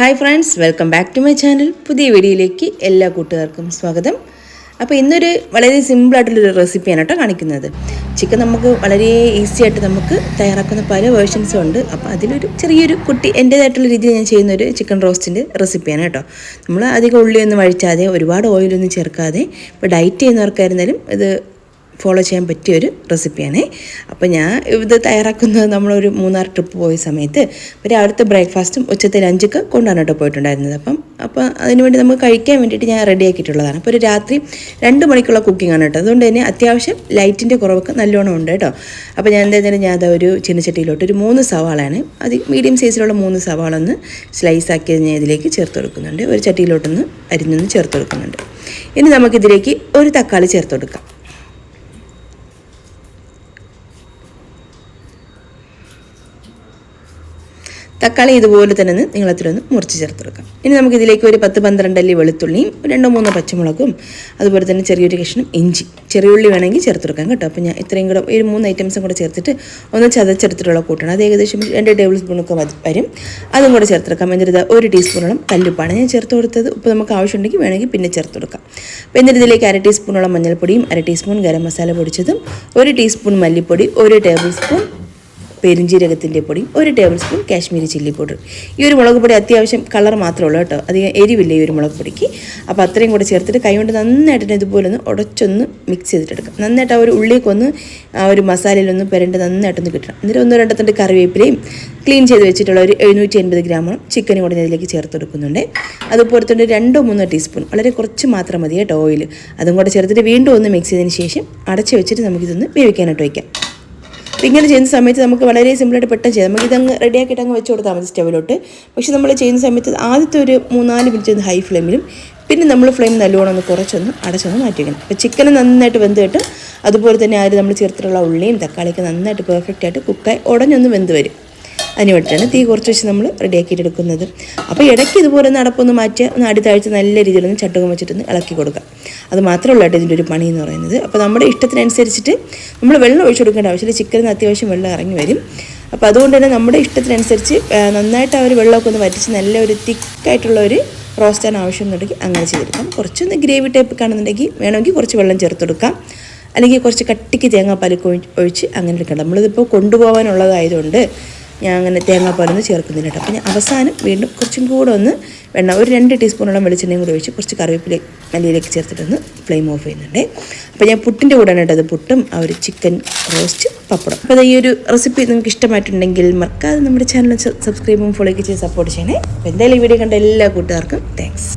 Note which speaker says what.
Speaker 1: Hi friends welcome back to my channel പുതിയ വീഡിയോയിലേക്ക് എല്ലാ കൂട്ടുകാർക്കും സ്വാഗതം. അപ്പോൾ ഇന്നൊരു വളരെ സിമ്പിളായിട്ടുള്ളൊരു റെസിപ്പിയാണ് കേട്ടോ കാണിക്കുന്നത്. ചിക്കൻ നമുക്ക് വളരെ ഈസി ആയിട്ട് നമുക്ക് തയ്യാറാക്കുന്ന പല വേർഷൻസും ഉണ്ട്. അപ്പോൾ അതിലൊരു ചെറിയൊരു കുട്ടി എന്റേതായിട്ടുള്ള രീതിയിൽ ഞാൻ ചെയ്യുന്ന ഒരു ചിക്കൻ റോസ്റ്റിന്റെ റെസിപ്പിയാണ് കേട്ടോ. നമ്മൾ അധികം ഉള്ളിയൊന്നും വഴിച്ചാതെ ഒരുപാട് ഓയിലൊന്നും ചേർക്കാതെ ഇപ്പോൾ ഡയറ്റ് ചെയ്യുന്നവർക്കായിരുന്നാലും ഇത് ഫോളോ ചെയ്യാൻ പറ്റിയ ഒരു റെസിപ്പിയാണ് അപ്പോൾ ഞാൻ ഇത് തയ്യാറാക്കുന്നത് നമ്മളൊരു മൂന്നാർ ട്രിപ്പ് പോയ സമയത്ത്. രാവിലത്തെ ബ്രേക്ക്ഫാസ്റ്റും ഉച്ചത്തെ ലഞ്ചൊക്കെ കൊണ്ടാണ് കേട്ടോ പോയിട്ടുണ്ടായിരുന്നത്. അപ്പം അപ്പോൾ അതിനുവേണ്ടി നമുക്ക് കഴിക്കാൻ വേണ്ടിയിട്ട് ഞാൻ റെഡി ആക്കിയിട്ടുള്ളതാണ്. അപ്പോൾ ഒരു രാത്രി രണ്ട് മണിക്കുള്ള കുക്കിംഗ് ആണ് കേട്ടോ. അതുകൊണ്ട് തന്നെ അത്യാവശ്യം ലൈറ്റിന്റെ കുറവൊക്കെ നല്ലോണം ഉണ്ട് കേട്ടോ. അപ്പോൾ ഞാൻ എന്തായാലും ഞാൻ അത് ഒരു ചിന്നച്ചട്ടിയിലോട്ട് ഒരു മൂന്ന് സവാളയാണ്. അത് മീഡിയം സൈസിലുള്ള മൂന്ന് സവാള ഒന്ന് സ്ലൈസ് ആക്കിയത് ഞാൻ ഇതിലേക്ക് ചേർത്ത് കൊടുക്കുന്നുണ്ട്. ഒരു ചട്ടിയിലോട്ടൊന്ന് അരിഞ്ഞൊന്ന് ചേർത്ത് കൊടുക്കുന്നുണ്ട്. ഇനി നമുക്കിതിലേക്ക് ഒരു തക്കാളി ചേർത്ത് കൊടുക്കാം. തക്കാളി ഇതുപോലെ തന്നെ ഒന്ന് നീളത്തിലൊന്ന് മുറിച്ച് ചേർത്തെടുക്കാം ഇനി നമുക്ക് ഇതിലേക്ക് ഒരു പത്ത് പന്ത്രണ്ട് അല്ലി വെളുത്തുള്ളിയും രണ്ടോ മൂന്നോ പച്ചമുളകും അതുപോലെ തന്നെ ചെറിയൊരു കഷ്ണം ഇഞ്ചി ചെറിയുള്ളി വേണമെങ്കിൽ ചേർത്തെടുക്കാം കേട്ടോ. അപ്പോൾ ഞാൻ ഇത്രയും കൂടെ ഒരു മൂന്ന് ഐറ്റംസും കൂടെ ചേർത്തിട്ട് ഒന്ന് ചതച്ചെടുത്തിട്ടുള്ള കൂട്ടാണ്. അത് ഏകദേശം രണ്ട് ടേബിൾ സ്പൂണൊക്കെ വരും. അതും കൂടെ ചേർത്തെടുക്കാം എന്നിട്ട് ഒരു ടീസ്പൂണോളം കല്ലുപ്പാണ് ഞാൻ ചേർത്ത് കൊടുത്തത്. ഇപ്പോൾ നമുക്ക് ആവശ്യമുണ്ടെങ്കിൽ വേണമെങ്കിൽ പിന്നെ ചേർത്ത് കൊടുക്കാം. അപ്പോൾ എന്നിട്ട് ഇതിലേക്ക് അര ടീസ്പൂണോളം മഞ്ഞൾപ്പൊടിയും അര ടീസ്പൂൺ ഗരം മസാല പൊടിച്ചതും ഒരു ടീസ്പൂൺ മല്ലിപ്പൊടി ഒരു ടേബിൾ സ്പൂൺ പെരിഞ്ജീരകത്തിന്റെ പൊടി ഒരു tablespoon Kashmiri chilli powder. ഈ ഒരു മുളക് പൊടി അത്യാവശ്യം കളർ മാത്രമേ ഉള്ളൂ കേട്ടോ. അധികം എരിവില്ല ഈ ഒരു മുളക് പൊടിക്ക്. അപ്പോൾ അത്രയും കൂടെ ചേർത്തിട്ട് കൈകൊണ്ട് നന്നായിട്ട് ഇതുപോലെ ഒന്ന് ഉടച്ചൊന്ന് മിക്സ് ചെയ്തിട്ടെടുക്കാം. നന്നായിട്ട് ആ ഒരു ഉള്ളിക്കൊന്ന് ആ ഒരു മസാലയിലൊന്ന് പെരണ്ട് നന്നായിട്ടൊന്ന് കിട്ടണം. എന്നിട്ട് ഒന്ന് രണ്ടത്തിന്റെ കറിവേപ്പിലയും ക്ലീൻ ചെയ്ത് വെച്ചിട്ടുള്ള ഒരു എഴുന്നൂറ്റി എൺപത് ഗ്രാമോളം ചിക്കനും കൂടെ ഇതിലേക്ക് ചേർത്ത് കൊടുക്കുന്നുണ്ട് അതുപോലെ തന്നെ രണ്ടോ മൂന്നോ ടീസ്പൂൺ വളരെ കുറച്ച് മാത്രം മതി കേട്ടോ ഓയിൽ അതും കൂടെ ചേർത്തിട്ട് വീണ്ടും ഒന്ന് മിക്സ് ചെയ്തതിന് ശേഷം അടച്ച് വെച്ചിട്ട് നമുക്കിതൊന്ന് വേവിക്കാനായിട്ട് വയ്ക്കാം ഇങ്ങനെ ചെയ്യുന്ന സമയത്ത് നമുക്ക് വളരെ സിമ്പിളായിട്ട് പെട്ടെന്ന് ചെയ്യാം. നമുക്ക് ഇതങ്ങ് റെഡിയാക്കിയിട്ട് അങ്ങ് വെച്ച് കൊടുത്താൽ മതി സ്റ്റവിലോട്ട് പക്ഷേ നമ്മൾ ചെയ്യുന്ന സമയത്ത് ആദ്യത്തെ ഒരു മൂന്നാൽ മിനിറ്റ് ഒന്ന് ഹൈ ഫ്ലെയിമിലും പിന്നെ നമ്മൾ ഫ്ലെയിം നല്ലോണം ഒന്ന് കുറച്ചൊന്ന് അടച്ചൊന്ന് മാറ്റി അപ്പോൾ ചിക്കൻ നന്നായിട്ട് വെന്തിട്ട് അതുപോലെ തന്നെ ആര് നമ്മൾ ചേർത്തിട്ടുള്ള ഉള്ളിയും തക്കാളിയൊക്കെ നന്നായിട്ട് പെർഫെക്റ്റ് ആയിട്ട് കുക്കായി ഉടഞ്ഞൊന്ന് വെന്ത് വരും. അതിന് വേണ്ടിയിട്ടാണ് തീ കുറച്ച് വെച്ച് നമ്മൾ റെഡിയാക്കിയിട്ടെടുക്കുന്നത് അപ്പോൾ ഇടയ്ക്ക് ഇതുപോലെ ഒന്ന് മാറ്റി ഒന്ന് അടുത്താഴ്ച നല്ല രീതിയിലൊന്ന് ചട്ടുകം വെച്ചിട്ടൊന്ന് ഇളക്കി കൊടുക്കുക. അത് മാത്രമേ കേട്ടോ ഇതിന്റെ ഒരു പണി എന്ന് പറയുന്നത്. അപ്പോൾ നമ്മുടെ ഇഷ്ടത്തിനനുസരിച്ചിട്ട് നമ്മൾ വെള്ളം ഒഴിച്ചു കൊടുക്കേണ്ട ആവശ്യമില്ല. ചിക്കനിന് അത്യാവശ്യം വെള്ളം ഇറങ്ങി വരും. അപ്പോൾ അതുകൊണ്ട് തന്നെ നമ്മുടെ ഇഷ്ടത്തിനനുസരിച്ച് നന്നായിട്ട് ആ ഒരു വെള്ളമൊക്കെ ഒന്ന് വറ്റിച്ച് നല്ല ഒരു തിക്കായിട്ടുള്ള ഒരു റോസ്റ്റാൻ ആവശ്യം ആവശ്യമുണ്ടെങ്കിൽ അങ്ങനെ ചെയ്തെടുക്കാം. കുറച്ചൊന്ന് ഗ്രേവി ടൈപ്പ് കാണുന്നുണ്ടെങ്കിൽ വേണമെങ്കിൽ കുറച്ച് വെള്ളം ചേർത്ത് കൊടുക്കാം. അല്ലെങ്കിൽ കുറച്ച് കട്ടിക്ക് തേങ്ങാപ്പാലൊക്കെ ഒഴിച്ച് അങ്ങനെ എടുക്കണം നമ്മളിതിപ്പോൾ കൊണ്ടുപോകാനുള്ളതായതുകൊണ്ട് ഞാൻ അങ്ങനെ തേങ്ങാപ്പാലൊന്നും ചേർക്കുന്നില്ല കേട്ടോ. അപ്പോൾ ഞാൻ അവസാനം വീണ്ടും കുറച്ചും കൂടെ ഒന്ന് വെണ്ണ ഒരു രണ്ട് ടീസ്പൂണോളം വെളിച്ചെണ്ണയും കൂടി ഒഴിച്ച് കുറച്ച് കറിവേപ്പില മല്ലിയിലേക്ക് ചേർത്തിട്ടൊന്ന് ഫ്ലെയിം ഓഫ് ചെയ്യുന്നുണ്ട്. അപ്പോൾ ഞാൻ പുട്ടിന്റെ കൂടെയാണ് കേട്ടത് പുട്ടും ആ ഒരു ചിക്കൻ റോസ്റ്റ് പപ്പടം. അപ്പോൾ ഈ ഒരു റെസിപ്പി നിങ്ങൾക്ക് ഇഷ്ടമായിട്ടുണ്ടെങ്കിൽ മറക്കാതെ നമ്മുടെ ചാനൽ സബ്സ്ക്രൈബും ഫോളോയ്ക്ക് ചെയ്ത് സപ്പോർട്ട് ചെയ്യണേ. അപ്പോൾ എന്തായാലും ഈ വീഡിയോ കണ്ട എല്ലാ കൂട്ടുകാർക്കും താങ്ക്സ്